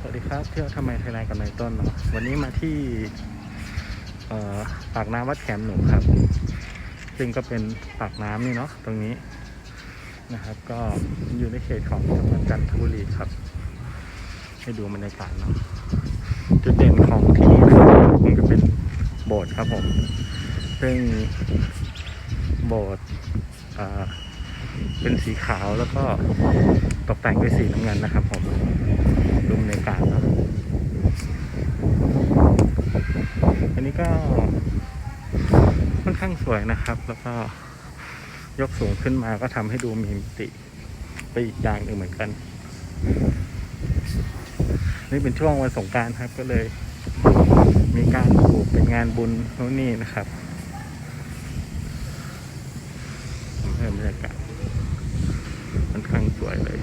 สวัสดีครับเที่ยวทำไมไทยแลนด์กับนายต้นเนาะวันนี้มาที่เอ่อปากน้ำวัดแขมหนูครับ ซึ่งก็เป็นปากน้ำนี่เนาะตรงนี้นะครับ ก็อยู่ในเขตของจังหวัดจันทบุรีครับ ให้ดูบรรยากาศเนาะจุดเด่นของที่นี่นะครับมันก็เป็นโบสถ์ครับผมซึ่งโบสถ์อ่าเป็นสีขาวแล้วก็ตกแต่งด้วยสีน้ำเงินนะครับผม ดูบรรยากาศเนะอันนี้ก็ค่อนข้างสวยนะครับ แล้วก็ยกสูงขึ้นมาก็ทำให้ดูมีมิติไปอีกอย่างหนึ่งเหมือนกัน นี่เป็นช่วงวันสงการครับก็เลย มีการปลูกเป็นงานบุญโน่นนี่นะครับทำให้บรรยากาศค่อนข้างสวยเลย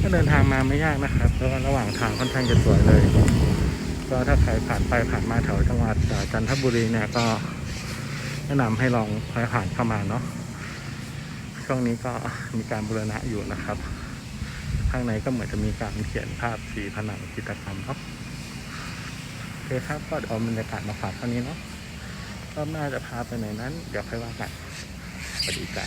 ก็ เดินทางมาไม่ยากนะครับเพราะว่าระหว่างทางค่อนข้างจะสวยเลย ก็ถ้าใครผ่านไปผ่านมาแถวจังหวัดจันทบุรีเนี่ยก็แนะนำให้ลองผ่านเข้ามาเนาะช่วงนี้ก็มีการบูรณะอยู่นะครับ ข้างในก็เหมือนจะมีการเขียนภาพสีผนังจิตรกรรมเนาะโอเคครับก็เดี๋ยวเอาบรรยากาศมาฝากเท่านี้เนาะรอบหน้าจะพาไปไหนนั้น เดี๋ยวค่อยว่ากันสวัสดีจ้า